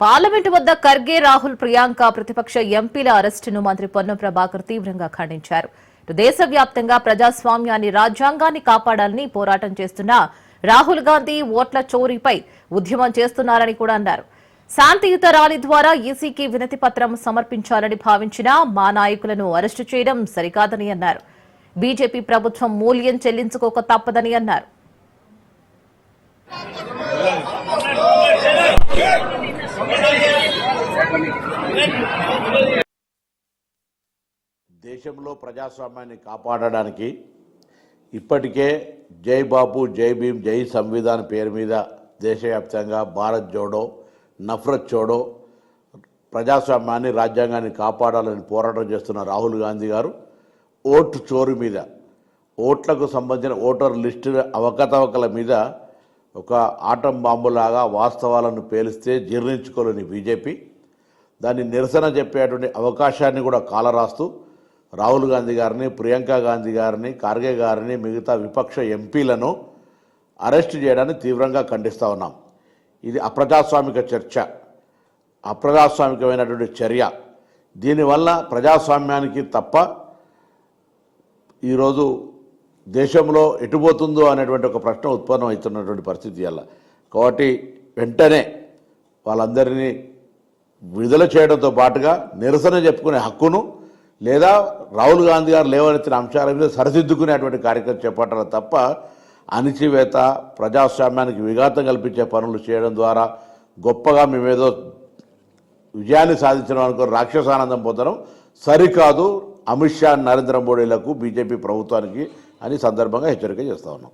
Parliament వద్ద ఖర్గే రాహుల్ ప్రియాంక ప్రతిపక్ష ఎంపీల అరెస్టును మంత్రి పొన్నం ప్రభాకర్ తీవ్రంగా ఖండించారు. దేశవ్యాప్తంగా ప్రజాస్వామ్యాన్ని రాజ్యాంగాన్ని కాపాడాలని పోరాటం చేస్తున్న రాహుల్ గాంధీ ఓట్ల చోరీపై ఉద్యమం చేస్తున్నారని కూడా అన్నారు. శాంతియుత ర్యాలీ ద్వారా ఈసీకి వినతి పత్రం సమర్పించాలని భావించిన మా నాయకులను అరెస్టు చేయడం సరికాదని అన్నారు. బీజేపీ ప్రభుత్వం మూల్యం చెల్లించుకోక తప్పదని అన్నారు. దేశంలో ప్రజాస్వామ్యాన్ని కాపాడడానికి ఇప్పటికే జై బాపు జై భీమ్ జై సంవిధాన్ పేరు మీద దేశవ్యాప్తంగా భారత్ జోడో నఫ్రత్ చోడో ప్రజాస్వామ్యాన్ని రాజ్యాంగాన్ని కాపాడాలని పోరాటం చేస్తున్న రాహుల్ గాంధీ గారు ఓటు చోరు మీద ఓట్లకు సంబంధించిన ఓటర్ లిస్టు అవకతవకల మీద ఒక ఆటం బాంబులాగా వాస్తవాలను పేలిస్తే జీర్ణించుకోలేని బీజేపీ. దాన్ని నిరసన చెప్పేటువంటి అవకాశాన్ని కూడా కాలరాస్తూ రాహుల్ గాంధీ గారిని ప్రియాంక గాంధీ గారిని ఖార్గే గారిని మిగతా విపక్ష ఎంపీలను అరెస్ట్ చేయడాన్ని తీవ్రంగా ఖండిస్తూ ఉన్నాం. ఇది అప్రజాస్వామిక చర్చ. అప్రజాస్వామికమైనటువంటి చర్య. దీనివల్ల ప్రజాస్వామ్యానికి తప్ప ఈరోజు దేశంలో ఎటుపోతుందో అనేటువంటి ఒక ప్రశ్న ఉత్పన్నం అవుతున్నటువంటి పరిస్థితి వల్ల కాబట్టి వెంటనే వాళ్ళందరినీ విడుదల చేయడంతో పాటుగా నిరసన చెప్పుకునే హక్కును లేదా రాహుల్ గాంధీ గారు లేవనెత్తిన అంశాల మీద సరిదిద్దుకునేటువంటి కార్యక్రమం చేపట్టాలి తప్ప అణిచివేత ప్రజాస్వామ్యానికి విఘాతం కల్పించే పనులు చేయడం ద్వారా గొప్పగా మేమేదో విజయాన్ని సాధించడం అనుకో రాక్షసానందం పొందడం సరికాదు. అమిత్ షా నరేంద్ర మోడీలకు బీజేపీ ప్రభుత్వానికి అని సందర్భంగా హెచ్చరిక చేస్తూ ఉన్నాం.